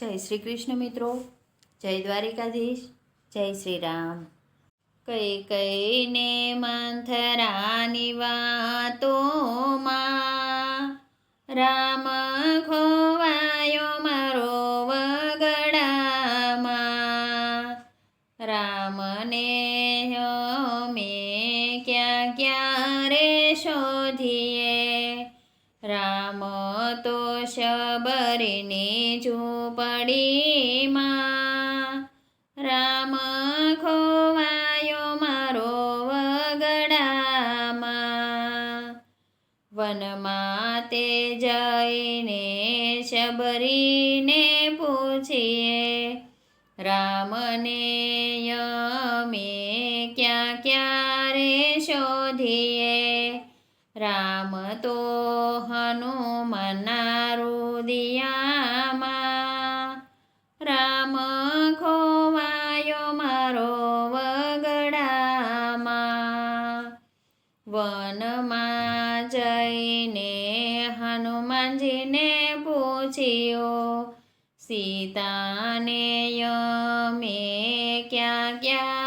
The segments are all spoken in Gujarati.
જય શ્રી કૃષ્ણ મિત્રો. જય દ્વારિકાધીશ. જય શ્રી રામ. કઈ કઈને મંથરાની વાતોમાં રામ ખોવાયો મારો વગડામાં. રામને મેં ક્યાં ક્યારે શોધીએ? રામ તો શબરીની ઝૂંપડીમાં, રામ, ખોવાયો મારો વગડામાં. વનમાં તે જઈને શબરીને પૂછીએ, રામને અમે ક્યાં ક્યારે શોધીએ? રામ તો હનુમાનના રુદિયામાં રામ ખોવાયો મારો વગડામાં. વનમાં જઈને હનુમાનજીને પૂછ્યો, સીતાને યમે ક્યાં ક્યારે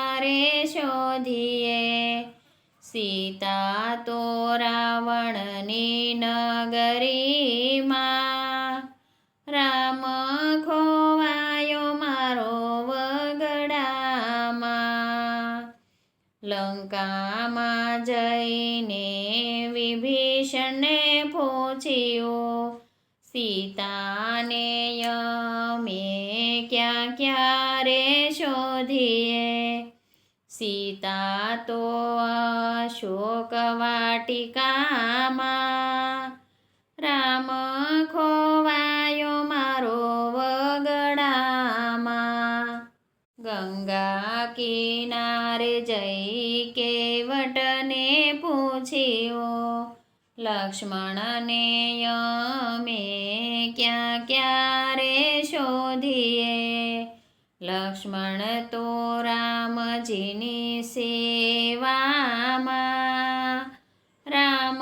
સીતા તો રાવણની નગરીમાં રામ ખોવાયો મારો વગડામાં. લંકામાં જઈને વિભીષણને પૂછ્યું, સીતાને અમે ક્યાં ક્યારે શોધીએ? સીતા તો અશોકવાટિકામાં. રામ ખોવાયો મારો વગડામાં. ગંગા કિનારે જઈ કેવટને પૂછ્યો, લક્ષ્મણને અમે ક્યાં ક્યારે શોધીએ? લક્ષ્મણ તો રામજીની સેવામાં. રામ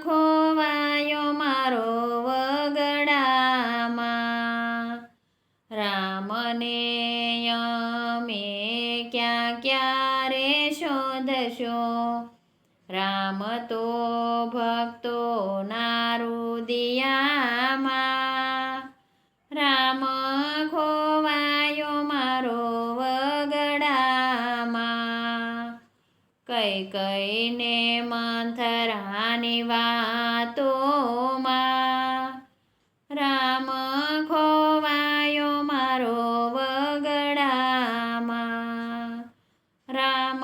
ખોવાયો મારો વગડામાં. રામને અમે ક્યાં ક્યારે શોધશો? રામ તો ભક્તોના રુદિયામાં. કઈ કઈને મંથરાની વાતોમાં રામ ખોવાયો મારો વગડામાં રામ